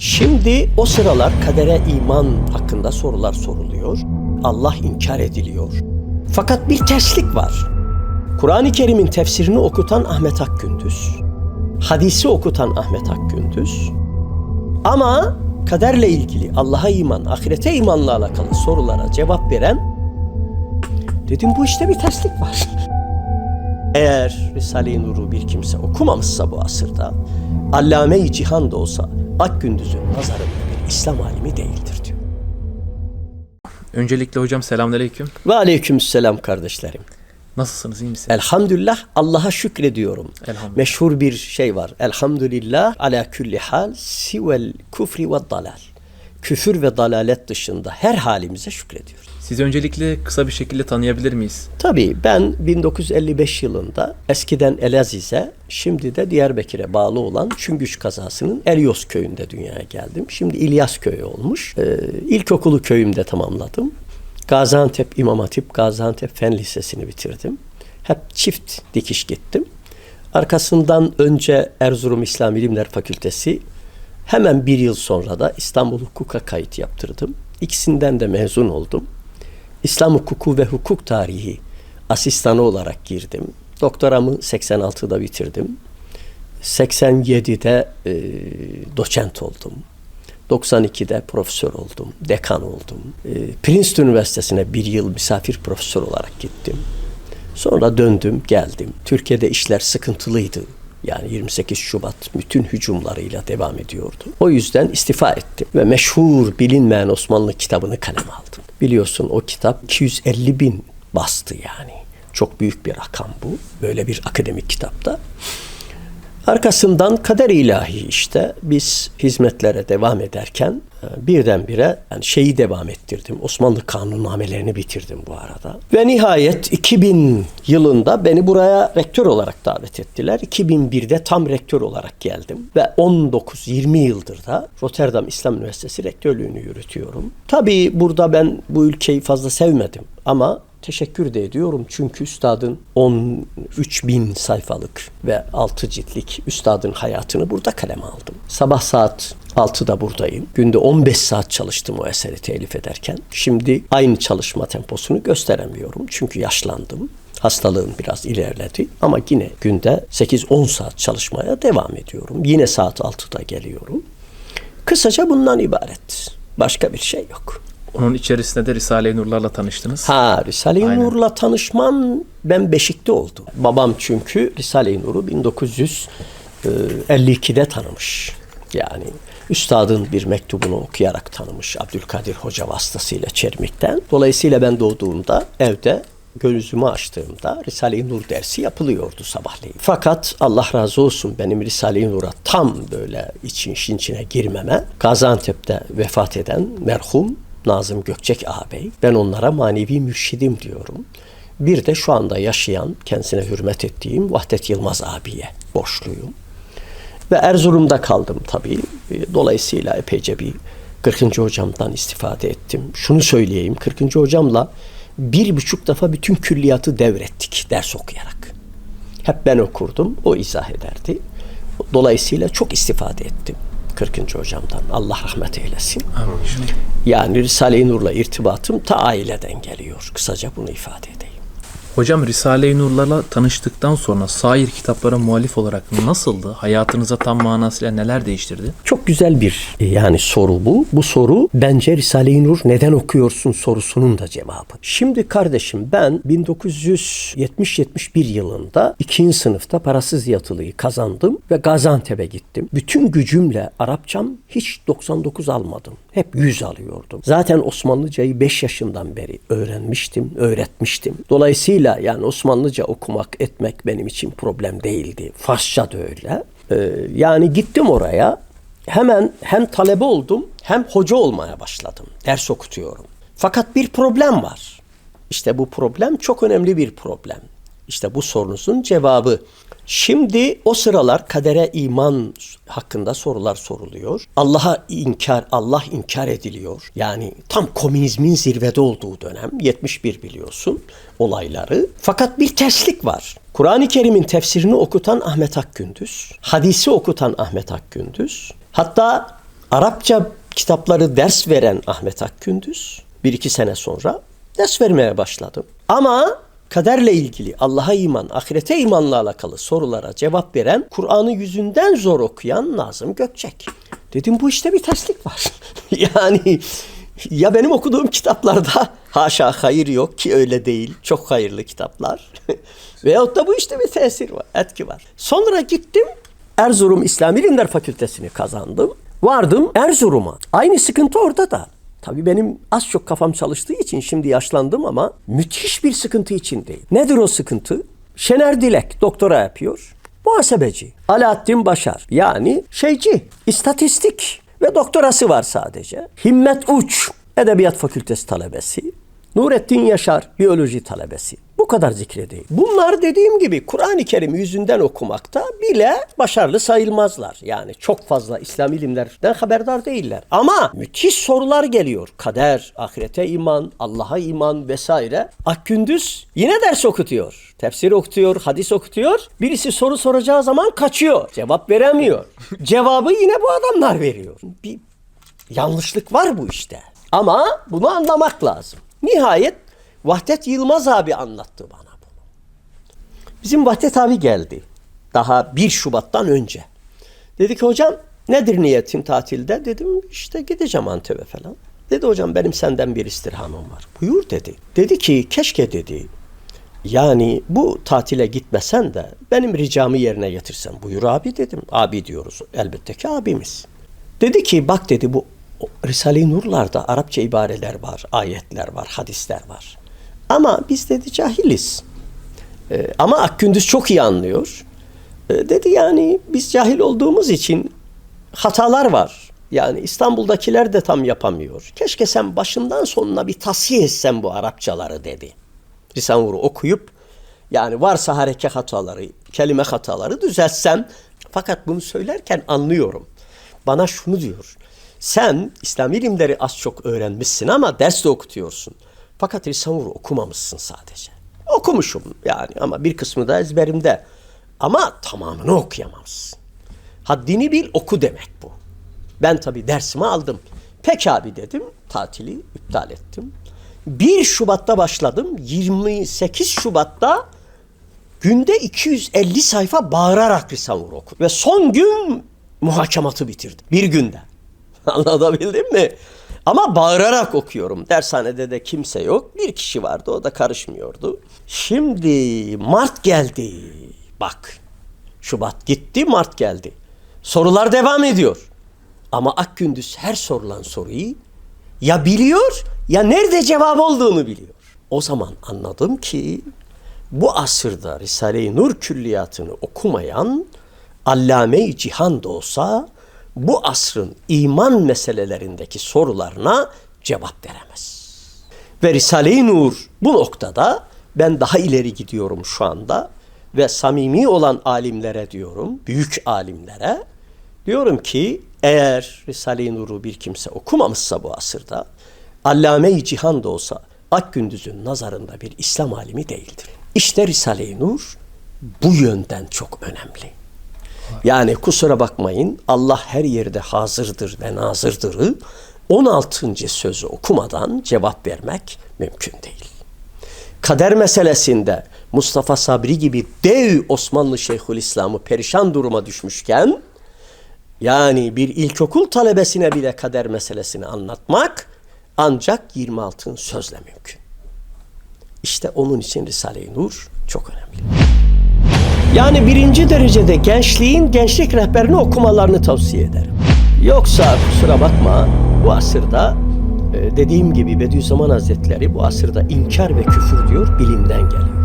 Şimdi o sıralar kadere iman hakkında sorular soruluyor. Allah inkar ediliyor. Fakat bir terslik var. Kur'an-ı Kerim'in tefsirini okutan Ahmet Akgündüz. Hadisi okutan Ahmet Akgündüz. Ama kaderle ilgili Allah'a iman, ahirete imanla alakalı sorulara cevap veren dedim bu işte bir terslik var. Eğer Risale-i Nur'u bir kimse okumamışsa bu asırda, Allame-i Cihan da olsa Akgündüz'ün nazarında bir İslam alimi değildir diyor. Öncelikle hocam selamünaleyküm. Ve aleykümselam kardeşlerim. Nasılsınız iyi misiniz? Elhamdülillah Allah'a şükrediyorum. Elhamdülillah. Meşhur bir şey var. Elhamdülillah ala külli hal sivel kufri ve dalal. Küfür ve dalalet dışında her halimize şükrediyoruz. Sizi öncelikle kısa bir şekilde tanıyabilir miyiz? Tabii ben 1955 yılında eskiden Elaziz'e şimdi de Diyarbakır'a bağlı olan Çüngüş kazasının Elyos köyünde dünyaya geldim. Şimdi İlyas köyü olmuş. Ee, ilkokulu köyümde tamamladım. Gaziantep İmam Hatip, Gaziantep Fen Lisesi'ni bitirdim. Hep çift dikiş gittim. Arkasından önce Erzurum İslam İlimler Fakültesi, hemen bir yıl sonra da İstanbul Hukuk'a kayıt yaptırdım. İkisinden de mezun oldum. İslam hukuku ve hukuk tarihi asistanı olarak girdim. Doktoramı 86'da bitirdim. 87'de e, doçent oldum. 92'de profesör oldum, dekan oldum. E, Princeton Üniversitesi'ne bir yıl misafir profesör olarak gittim. Sonra döndüm, geldim. Türkiye'de işler sıkıntılıydı. Yani 28 Şubat bütün hücumlarıyla devam ediyordu. O yüzden istifa ettim ve meşhur bilinmeyen Osmanlı kitabını kaleme aldım. Biliyorsun o kitap 250 bin bastı yani. Çok büyük bir rakam bu. Böyle bir akademik kitapta. Arkasından kader ilahi işte biz hizmetlere devam ederken e, birdenbire yani şeyi devam ettirdim. Osmanlı kanunnamelerini bitirdim bu arada. Ve nihayet 2000 yılında beni buraya rektör olarak davet ettiler. 2001'de tam rektör olarak geldim ve 19-20 yıldır da Rotterdam İslam Üniversitesi rektörlüğünü yürütüyorum. Tabii burada ben bu ülkeyi fazla sevmedim ama teşekkür de ediyorum çünkü üstadın 13 bin sayfalık ve 6 ciltlik üstadın hayatını burada kaleme aldım. Sabah saat 6'da buradayım. Günde 15 saat çalıştım o eseri telif ederken. Şimdi aynı çalışma temposunu gösteremiyorum çünkü yaşlandım. Hastalığım biraz ilerledi ama yine günde 8-10 saat çalışmaya devam ediyorum. Yine saat 6'da geliyorum. Kısaca bundan ibaret. Başka bir şey yok. Onun içerisinde de Risale-i Nurlar'la tanıştınız. Ha Risale-i Aynen. Nur'la tanışmam ben Beşik'te oldu. Babam çünkü Risale-i Nur'u 1952'de tanımış. Yani üstadın bir mektubunu okuyarak tanımış Abdülkadir Hoca vasıtasıyla Çermik'ten. Dolayısıyla ben doğduğumda evde gözümü açtığımda Risale-i Nur dersi yapılıyordu sabahleyin. Fakat Allah razı olsun benim Risale-i Nur'a tam böyle için işin içine girmeme Gaziantep'te vefat eden merhum Nazım Gökçek ağabey. Ben onlara manevi mürşidim diyorum. Bir de şu anda yaşayan, kendisine hürmet ettiğim Vahdet Yılmaz abiye borçluyum. Ve Erzurum'da kaldım tabii. Dolayısıyla epeyce bir 40. hocamdan istifade ettim. Şunu söyleyeyim, 40. hocamla bir buçuk defa bütün külliyatı devrettik ders okuyarak. Hep ben okurdum, o izah ederdi. Dolayısıyla çok istifade ettim 40. hocamdan. Allah rahmet eylesin. Amin. Yani Risale-i Nur'la irtibatım ta aileden geliyor. Kısaca bunu ifade edeyim. Hocam Risale-i Nurlar'la tanıştıktan sonra sair kitaplara muhalif olarak nasıldı? Hayatınıza tam manasıyla neler değiştirdi? Çok güzel bir e, yani soru bu. Bu soru bence Risale-i Nur neden okuyorsun sorusunun da cevabı. Şimdi kardeşim ben 1970-71 yılında ikinci sınıfta parasız yatılıyı kazandım ve Gaziantep'e gittim. Bütün gücümle Arapçam hiç 99 almadım. Hep 100 alıyordum. Zaten Osmanlıcayı 5 yaşından beri öğrenmiştim, öğretmiştim. Dolayısıyla yani Osmanlıca okumak, etmek benim için problem değildi. Farsça da öyle. Ee, yani gittim oraya. Hemen hem talebe oldum hem hoca olmaya başladım. Ders okutuyorum. Fakat bir problem var. İşte bu problem çok önemli bir problem. İşte bu sorunuzun cevabı. Şimdi o sıralar kadere iman hakkında sorular soruluyor. Allah'a inkar, Allah inkar ediliyor. Yani tam komünizmin zirvede olduğu dönem 71 biliyorsun olayları. Fakat bir terslik var. Kur'an-ı Kerim'in tefsirini okutan Ahmet Akgündüz, hadisi okutan Ahmet Akgündüz, hatta Arapça kitapları ders veren Ahmet Akgündüz bir iki sene sonra ders vermeye başladım. Ama kaderle ilgili Allah'a iman, ahirete imanla alakalı sorulara cevap veren, Kur'an'ı yüzünden zor okuyan Nazım Gökçek. Dedim bu işte bir terslik var. yani ya benim okuduğum kitaplarda haşa hayır yok ki öyle değil. Çok hayırlı kitaplar. Veyahut da bu işte bir tesir var, etki var. Sonra gittim Erzurum İslam İlimler Fakültesini kazandım. Vardım Erzurum'a. Aynı sıkıntı orada da. Tabii benim az çok kafam çalıştığı için şimdi yaşlandım ama müthiş bir sıkıntı içindeyim. Nedir o sıkıntı? Şener Dilek doktora yapıyor. Muhasebeci. Alaaddin Başar yani şeyci, istatistik ve doktorası var sadece. Himmet Uç, Edebiyat Fakültesi talebesi. Nurettin Yaşar, biyoloji talebesi. Bu kadar zikredeyim. Bunlar dediğim gibi Kur'an-ı Kerim yüzünden okumakta bile başarılı sayılmazlar. Yani çok fazla İslam ilimlerden haberdar değiller. Ama müthiş sorular geliyor. Kader, ahirete iman, Allah'a iman vesaire. Akgündüz yine ders okutuyor. Tefsir okutuyor, hadis okutuyor. Birisi soru soracağı zaman kaçıyor. Cevap veremiyor. Cevabı yine bu adamlar veriyor. Bir yanlışlık var bu işte. Ama bunu anlamak lazım. Nihayet Vahdet Yılmaz abi anlattı bana bunu. Bizim Vahdet abi geldi. Daha 1 Şubat'tan önce. Dedi ki hocam nedir niyetin tatilde? Dedim işte gideceğim Antep'e falan. Dedi hocam benim senden bir istirhamım var. Buyur dedi. Dedi ki keşke dedi. Yani bu tatile gitmesen de benim ricamı yerine getirsen. Buyur abi dedim. Abi diyoruz. Elbette ki abimiz. Dedi ki bak dedi bu Risale-i Nur'larda Arapça ibareler var, ayetler var, hadisler var. Ama biz dedi cahiliz. Ee, ama Akgündüz çok iyi anlıyor. Ee, dedi yani biz cahil olduğumuz için hatalar var. Yani İstanbul'dakiler de tam yapamıyor. Keşke sen başından sonuna bir tasih etsen bu Arapçaları dedi. Risale-i Nur'u okuyup yani varsa hareket hataları, kelime hataları düzeltsen. Fakat bunu söylerken anlıyorum. Bana şunu diyor. Sen İslam ilimleri az çok öğrenmişsin ama ders de okutuyorsun. Fakat Risale-i Nur'u okumamışsın sadece. Okumuşum yani ama bir kısmı da ezberimde. Ama tamamını okuyamamışsın. Haddini bil oku demek bu. Ben tabii dersimi aldım. Peki abi dedim. Tatili iptal ettim. 1 Şubat'ta başladım. 28 Şubat'ta günde 250 sayfa bağırarak Risale-i Nur okudum. Ve son gün muhakematı bitirdim. Bir günde. Anlatabildim mi? Ama bağırarak okuyorum. Dershanede de kimse yok. Bir kişi vardı o da karışmıyordu. Şimdi Mart geldi. Bak. Şubat gitti Mart geldi. Sorular devam ediyor. Ama Akgündüz her sorulan soruyu ya biliyor ya nerede cevap olduğunu biliyor. O zaman anladım ki bu asırda Risale-i Nur külliyatını okumayan allame-i cihan da olsa bu asrın iman meselelerindeki sorularına cevap veremez. Ve Risale-i Nur bu noktada ben daha ileri gidiyorum şu anda ve samimi olan alimlere diyorum, büyük alimlere diyorum ki eğer Risale-i Nur'u bir kimse okumamışsa bu asırda Allame-i Cihan da olsa Akgündüz'ün nazarında bir İslam alimi değildir. İşte Risale-i Nur bu yönden çok önemli. Yani kusura bakmayın Allah her yerde hazırdır ve nazırdır'ı 16. sözü okumadan cevap vermek mümkün değil. Kader meselesinde Mustafa Sabri gibi dev Osmanlı Şeyhülislam'ı perişan duruma düşmüşken yani bir ilkokul talebesine bile kader meselesini anlatmak ancak 26 sözle mümkün. İşte onun için Risale-i Nur çok önemli. Yani birinci derecede gençliğin gençlik rehberini okumalarını tavsiye ederim. Yoksa kusura bakma bu asırda e, dediğim gibi Bediüzzaman Hazretleri bu asırda inkar ve küfür diyor bilimden geliyor.